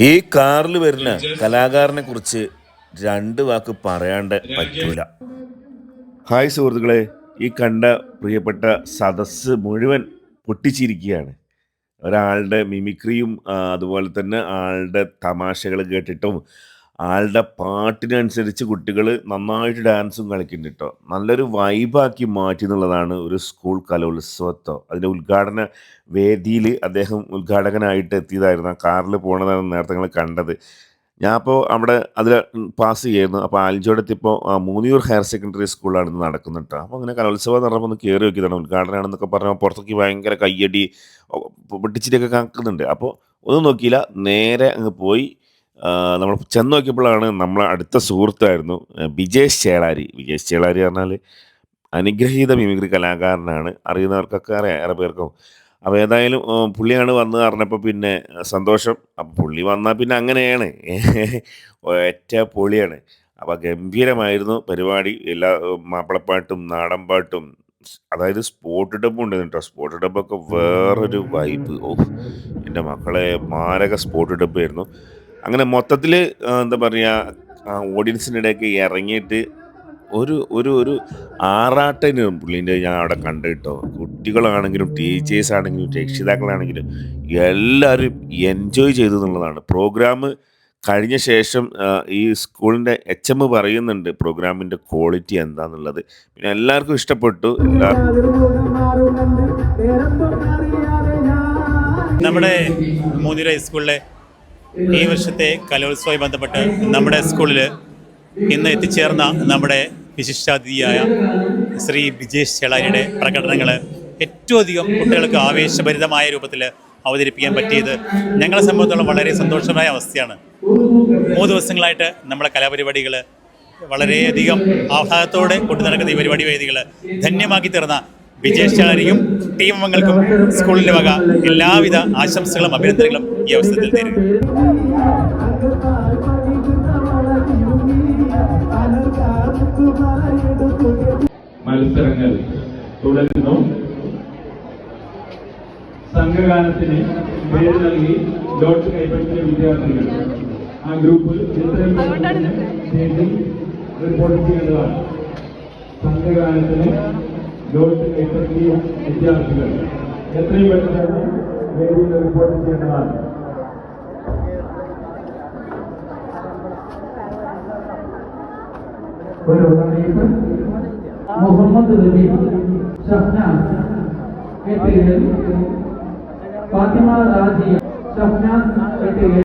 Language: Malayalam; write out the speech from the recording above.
ഈ കാറിൽ വരുന്ന കലാകാരനെ കുറിച്ച് രണ്ട് വാക്ക് പറയാണ്ട് പറ്റൂല. ഹായ് സുഹൃത്തുക്കളെ ഈ കണ്ട പ്രിയപ്പെട്ട സദസ്സ് മുഴുവൻ പൊട്ടിച്ചിരിക്കുകയാണ്. ഒരാളുടെ മിമിക്രിയും അതുപോലെ തന്നെ ആളുടെ തമാശകൾ കേട്ടിട്ടും ആളുടെ പാട്ടിനനുസരിച്ച് കുട്ടികൾ നന്നായിട്ട് ഡാൻസും കളിക്കുന്നുണ്ട് കേട്ടോ നല്ലൊരു വൈബാക്കി മാറ്റി എന്നുള്ളതാണ് ഒരു സ്കൂൾ കലോത്സവത്തോ അതിന്റെ ഉദ്ഘാടന വേദിയിൽ അദ്ദേഹം ഉദ്ഘാടകനായിട്ട് എത്തിയതായിരുന്നു. ആ കാറിൽ പോണതാണ് നേരത്തെ നിങ്ങൾ കണ്ടത്. ഞാൻ അവിടെ അതിൽ പാസ് ചെയ്യായിരുന്നു അപ്പോൾ ആലഞ്ചോട് എത്തിയപ്പോൾ മൂന്നിയൂർ ഹയർ സെക്കൻഡറി സ്കൂളാണ് ഇത് നടക്കുന്നത് കേട്ടോ അപ്പോൾ അങ്ങനെ കലോത്സവം എന്ന് പറഞ്ഞപ്പോൾ ഒന്ന് കയറി നോക്കിയതാണ്. ഉദ്ഘാടനമാണെന്നൊക്കെ പറഞ്ഞാൽ പുറത്തേക്ക് ഭയങ്കര കയ്യടി പൊട്ടിച്ചിട്ടൊക്കെ കാക്കുന്നുണ്ട് അപ്പോൾ ഒന്നും നോക്കിയില്ല. നേരെ അങ്ങ് പോയി. നമ്മൾ ചെന്ന് നോക്കിയപ്പോഴാണ് നമ്മളെ അടുത്ത സുഹൃത്തായിരുന്നു വിജേഷ് ചേളാരി. വിജേഷ് ചേളാരി പറഞ്ഞാൽ അനുഗ്രഹീത മിമിക്രി കലാകാരനാണ്. അറിയുന്നവർക്കൊക്കെ അറിയാം ഏറെ പേർക്കും. അപ്പോൾ ഏതായാലും പുള്ളിയാണ് വന്ന് പറഞ്ഞപ്പോൾ പിന്നെ സന്തോഷം. അപ്പോൾ പുള്ളി വന്നാൽ പിന്നെ അങ്ങനെയാണ്. ഒറ്റ പൊളിയാണ്. അപ്പോൾ ഗംഭീരമായിരുന്നു പരിപാടി. എല്ലാ മാപ്പിളപ്പാട്ടും നാടൻപാട്ടും അതായത് സ്പോട്ട് ഡബ്ബും ഉണ്ട് കേട്ടോ. സ്പോട്ട് ഡബ്ബൊക്കെ വേറൊരു വൈബ്. ഓ എന്റെ മക്കളെ മാരക സ്പോട്ട് ഡബ്ബായിരുന്നു അങ്ങനെ മൊത്തത്തിൽ എന്താ പറയുക ഓഡിയൻസിന്റെ ഇടയ്ക്ക് ഇറങ്ങിയിട്ട് ഒരു ഒരു ഒരു ആറാട്ടന് പുള്ളീന്റെ ഞാൻ അവിടെ കണ്ടു കേട്ടോ. കുട്ടികളാണെങ്കിലും ടീച്ചേഴ്സ് ആണെങ്കിലും രക്ഷിതാക്കളാണെങ്കിലും എല്ലാവരും എൻജോയ് ചെയ്തു എന്നുള്ളതാണ് പ്രോഗ്രാം കഴിഞ്ഞ ശേഷം ഈ സ്കൂളിന്റെ എച്ച് എം പറയുന്നുണ്ട് പ്രോഗ്രാമിന്റെ ക്വാളിറ്റി എന്താണെന്നുള്ളത് പിന്നെ എല്ലാവർക്കും ഇഷ്ടപ്പെട്ടു. നമ്മുടെ മൂന്നിര ഹൈസ്കൂളിലെ ഈ വർഷത്തെ കലോത്സവമായി ബന്ധപ്പെട്ട് നമ്മുടെ സ്കൂളിൽ ഇന്ന് എത്തിച്ചേർന്ന നമ്മുടെ വിശിഷ്ടാതിഥിയായ ശ്രീ വിജേഷ് ചേളാരിയുടെ പ്രകടനങ്ങൾ ഏറ്റവും അധികം കുട്ടികൾക്ക് ആവേശഭരിതമായ രൂപത്തിൽ അവതരിപ്പിക്കാൻ പറ്റിയത് ഞങ്ങളെ സംബന്ധിച്ചോളം വളരെ സന്തോഷമായ അവസ്ഥയാണ്. മൂന്ന് ദിവസങ്ങളായിട്ട് നമ്മുടെ കലാപരിപാടികൾ വളരെയധികം ആഹ്ലാദത്തോടെ കൊണ്ടു നടക്കുന്ന ഈ പരിപാടി വേദികൾ ധന്യമാക്കി തീർന്ന വിജേഷ് ചേളാരിക്കും ടീം അംഗങ്ങൾക്കും സ്കൂളിന്റെ വക എല്ലാവിധ ആശംസകളും അഭിനന്ദനങ്ങളും ഈ അവസരത്തിൽ നേരുന്നു. മത്സരങ്ങൾ തുടരുന്നു. സംഘഗാനത്തിന് പേര് നൽകി ഡോട്ട് കൈപ്പറ്റിയ വിദ്യാർത്ഥികൾ. ആ ഗ്രൂപ്പിൽ എത്രയും സ്റ്റേജിൽ റിപ്പോർട്ട് ചെയ്യേണ്ടതാണ്. സംഘഗാനത്തിന് ഡോട്ട് കൈപ്പറ്റിയ വിദ്യാർത്ഥികൾ എത്രയും പെട്ടെന്ന് വേദിയിൽ റിപ്പോർട്ട് ചെയ്യേണ്ടതാണ് ഒരു അറിയിപ്പ് മുഹമ്മദ് റബി ഷഹ്നാസ് എട്ടുകൾ ഫാത്തിമ രാജി ഷഹ്നാസ് എട്ടുകൾ